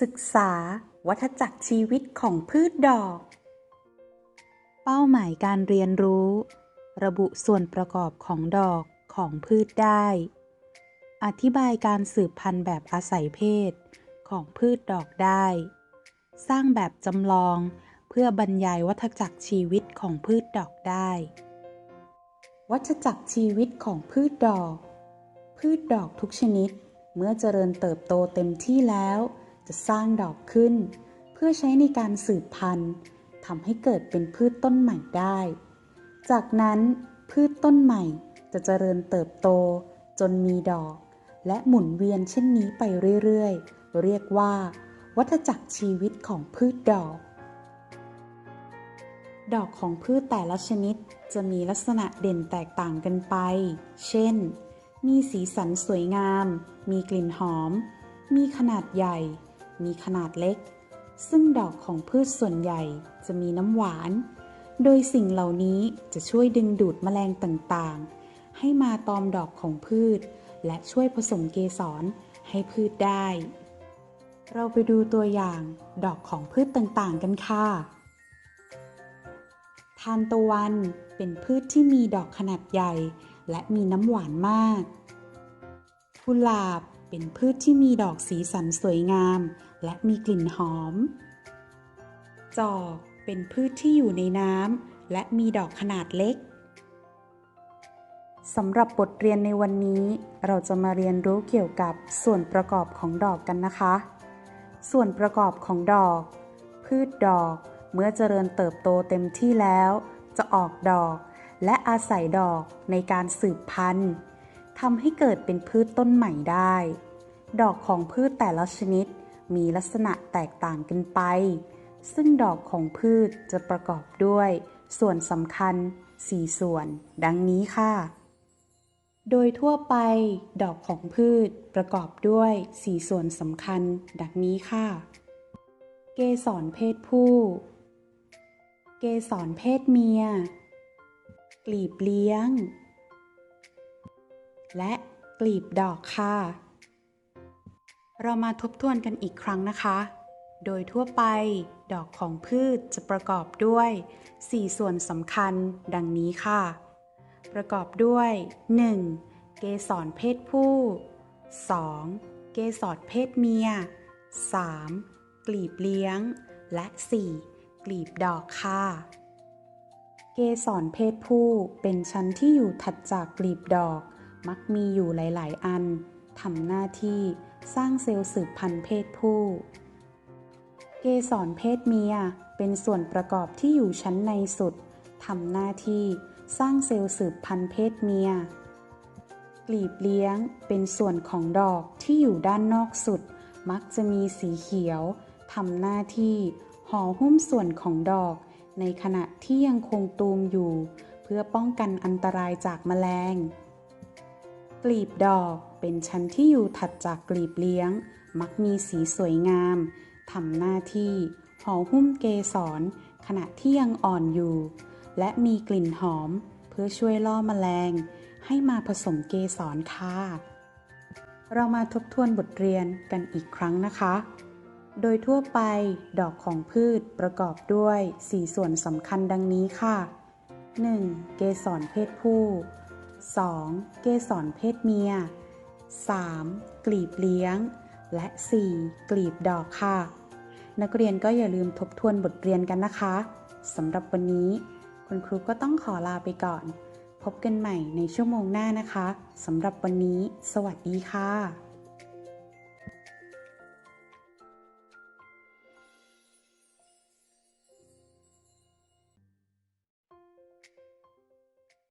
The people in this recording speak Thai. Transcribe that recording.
ศึกษาวัฏจักรชีวิตของพืชดอก เป้าหมายการเรียนรู้ ระบุส่วนประกอบของดอกของพืชได้ อธิบายการสืบพันธุ์แบบอาศัยเพศของพืชดอกได้ สร้างแบบจำลองเพื่อบรรยายวัฏจักรชีวิตของพืชดอกได้ วัฏจักรชีวิตของพืชดอก พืชดอกทุกชนิดเมื่อเจริญเติบโตเต็มที่แล้ว จะสร้างดอกขึ้น เพื่อใช้ในการสืบพันธุ์ทำให้เกิดเป็นพืชต้นใหม่ได้ จากนั้นพืชต้นใหม่จะเจริญเติบโต จนมีดอก และหมุนเวียนเช่นนี้ไปเรื่อยๆ เรียกว่า วัฏจักรชีวิตของพืชดอก ดอกของพืชแต่ละชนิดจะมีลักษณะเด่นแตกต่างกันไป เช่น มีสีสันสวยงาม มีกลิ่นหอม มีขนาดใหญ่ มีขนาดเล็ก ซึ่งดอกของพืชส่วนใหญ่จะมีน้ำหวาน โดยสิ่งเหล่านี้จะช่วยดึงดูดแมลงต่างๆ ให้มาตอมดอกของพืช และช่วยผสมเกสรให้พืชได้ เราไปดูตัวอย่างดอกของพืชต่างๆ กันค่ะ ทานตะวันเป็นพืชที่มีดอกขนาดใหญ่ และมีน้ำหวานมากกุหลาบ เป็นพืชที่มีดอกสีสันสวยงาม และมีกลิ่นหอม จอกเป็นพืชที่อยู่ในน้ำและมีดอกขนาดเล็กสำหรับบทเรียนในวันนี้ เราจะมาเรียนรู้เกี่ยวกับส่วนประกอบของดอกกันนะคะ ส่วนประกอบของดอก พืชดอกเมื่อเจริญเติบโตเต็มที่แล้ว จะออกดอก และอาศัยดอกในการสืบพันธุ์ทำให้เกิดเป็นพืชต้นใหม่ได้ ดอกของพืชแต่ละชนิดมีลักษณะแตกต่างกันไป ซึ่งดอกของพืชจะประกอบด้วย ส่วนสำคัญ 4 ส่วน ดังนี้ค่ะ โดยทั่วไป ดอกของพืชประกอบด้วย 4 ส่วนสำคัญ ดังนี้ค่ะ เกสรเพศผู้ เกสรเพศเมีย กลีบเลี้ยง และกลีบดอกค่ะ เรามาทบทวนกันอีกครั้งนะคะ โดยทั่วไป ดอกของพืชจะประกอบด้วย 4 ส่วนสำคัญดังนี้ค่ะ ประกอบด้วย 1. เกสรเพศผู้ 2. เกสรเพศเมีย 3. กลีบเลี้ยง และ 4. กลีบดอกค่ะ เกสรเพศผู้เป็นชั้นที่อยู่ถัดจากกลีบดอก มักมีอยู่หลาย ๆ อัน ทำหน้าที่สร้างเซลล์สืบพันธุ์เพศผู้ เกสรเพศเมียเป็นส่วนประกอบที่อยู่ชั้นในสุดทำหน้าที่สร้างเซลล์สืบพันธุ์เพศเมีย กลีบเลี้ยงเป็นส่วนของดอกที่อยู่ด้านนอกสุด มักจะมีสีเขียวทำหน้าที่ห่อหุ้มส่วนของดอก ในขณะที่ยังคงตูมอยู่ เพื่อป้องกันอันตรายจากแมลง กลีบดอกเป็นชั้นที่อยู่ถัดจากกลีบเลี้ยง มักมีสีสวยงามทำหน้าที่ห่อหุ้มเกสรขณะที่ยังอ่อนอยู่ และมีกลิ่นหอมเพื่อช่วยล่อแมลง ให้มาผสมเกสรค่ะ เรามาทบทวนบทเรียนกันอีกครั้งนะคะ โดยทั่วไปดอกของพืชประกอบด้วย 4 ส่วนสำคัญดังนี้ค่ะ 1. เกสรเพศผู้ 2. เกสรเพศเมีย 3. กลีบเลี้ยง และ 4. กลีบดอกค่ะ นักเรียนก็อย่าลืมทบทวนบทเรียนกันนะคะสำหรับวันนี้ คุณครูก็ต้องขอลาไปก่อน พบกันใหม่ในชั่วโมงหน้านะคะสำหรับวันนี้ สวัสดีค่ะ